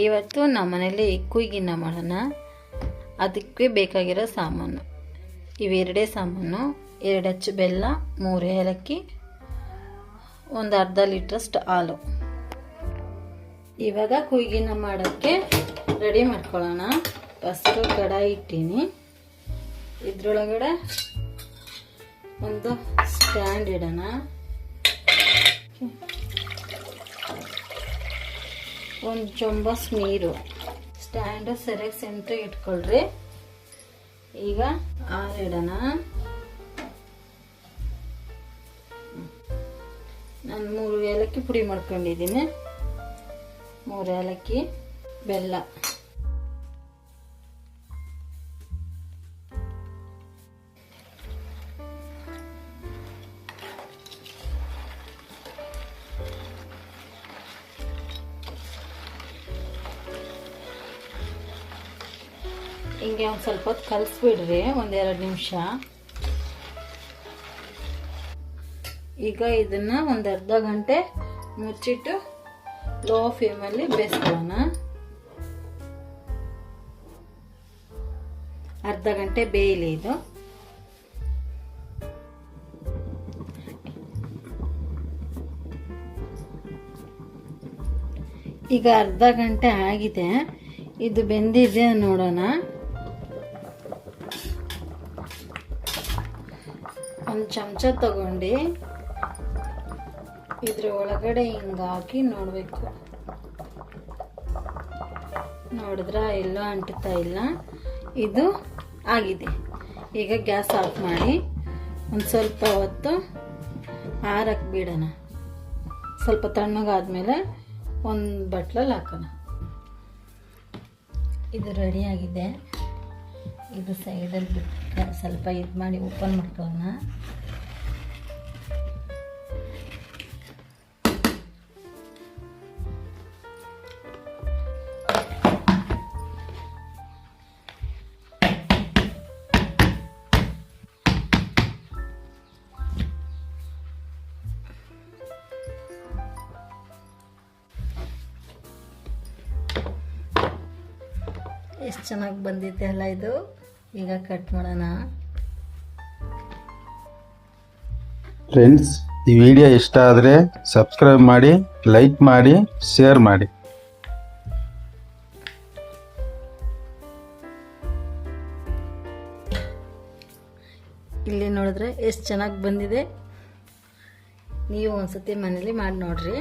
ಇವತ್ತು ನಮ್ಮ ಮನೇಲಿ ಕುಯ್ಗಿನ್ನ ಮಾಡೋಣ. ಅದಕ್ಕೆ ಬೇಕಾಗಿರೋ ಸಾಮಾನು. ಇವೆರಡೇ ಸಾಮಾನು. ಎರಡು ಅಚ್ಚು ಬೆಲ್ಲ, ಮೂರು ಏಲಕ್ಕಿ, ಒಂದು ಅರ್ಧ ಲೀಟ್ರಷ್ಟು ಹಾಲು. ಇವಾಗ ಕುಯ್ಗಿನ ಮಾಡೋಕ್ಕೆ ರೆಡಿ ಮಾಡ್ಕೊಳ್ಳೋಣ. ಫಸ್ಟು ಕಡಾಯಿ ಇಟ್ಟೀನಿ. ಇದ್ರೊಳಗಡೆ ಒಂದು ಸ್ಟ್ಯಾಂಡ್ ಇಡೋಣ. ಒಂದು ಚೊಂಬಸ್ ನೀರು. ಸ್ಟ್ಯಾಂಡು ಸರಿಯಾಗಿ ಸೆಂಟ್ರಿ ಇಟ್ಕೊಳ್ರಿ. ಈಗ ಆರಿಡೋಣ ನಾನು ಮೂರು ಏಲಕ್ಕಿ ಪುಡಿ ಮಾಡ್ಕೊಂಡಿದ್ದೀನಿ. ಮೂರು ಏಲಕ್ಕಿ ಬೆಲ್ಲ. ಹಿಂಗೆ ಒಂದು ಸ್ವಲ್ಪ ಹೊತ್ತು ಕಲಿಸ್ಬಿಡ್ರಿ ಒಂದೆರಡು ನಿಮಿಷ. ಈಗ ಇದನ್ನು ಒಂದು ಅರ್ಧ ಗಂಟೆ ಮುಚ್ಚಿಟ್ಟು ಲೋ ಫ್ಲೇಮಲ್ಲಿ ಬೇಯಿಸ್ಕೊಳ್ಳೋಣ. ಅರ್ಧ ಗಂಟೆ ಬೇಯಲಿ ಇದು. ಈಗ ಅರ್ಧ ಗಂಟೆ ಆಗಿದೆ. ಇದು ಬೆಂದಿದೆ ನೋಡೋಣ. ಒಂದು ಚಮಚ ತಗೊಂಡು ಇದ್ರ ಒಳಗಡೆ ಹಿಂಗೆ ಹಾಕಿ ನೋಡಬೇಕು. ನೋಡಿದ್ರೆ ಎಲ್ಲ ಅಂಟುತ್ತಾ ಇಲ್ಲ. ಇದು ಆಗಿದೆ. ಈಗ ಗ್ಯಾಸ್ ಆಫ್ ಮಾಡಿ ಒಂದು ಸ್ವಲ್ಪ ಹೊತ್ತು ಆರಕ್ಕೆ ಬಿಡೋಣ. ಸ್ವಲ್ಪ ತಣ್ಣಗಾದ್ಮೇಲೆ ಒಂದು ಬಟ್ಲಲ್ಲಿ ಹಾಕೋಣ. ಇದು ರೆಡಿಯಾಗಿದೆ ಇದು ಸೈಡಲ್ಲಿ ಬಿಟ್ಟು ಸ್ವಲ್ಪ ಇದು ಮಾಡಿ ಓಪನ್ ಮಾಡ್ಕೊಳ್ಳೋಣ. ಎಷ್ಟು ಚೆನ್ನಾಗಿ ಬಂದಿದೆ ಅಲ್ಲ ಇದು? ಈಗ ಕಟ್ ಮಾಡೋಣ. ಫ್ರೆಂಡ್ಸ್ ಈ ವಿಡಿಯೋ ಇಷ್ಟ ಆದರೆ ಸಬ್ಸ್ಕ್ರೈಬ್ ಮಾಡಿ ಲೈಕ್ ಮಾಡಿ ಶೇರ್ ಮಾಡಿ. ಇಲ್ಲಿ ನೋಡಿದ್ರೆ ಎಷ್ಟು ಚೆನ್ನಾಗಿ ಬಂದಿದೆ. ನೀವು ಒಂದ್ಸತಿ ಮನೇಲಿ ಮಾಡಿ ನೋಡ್ರಿ.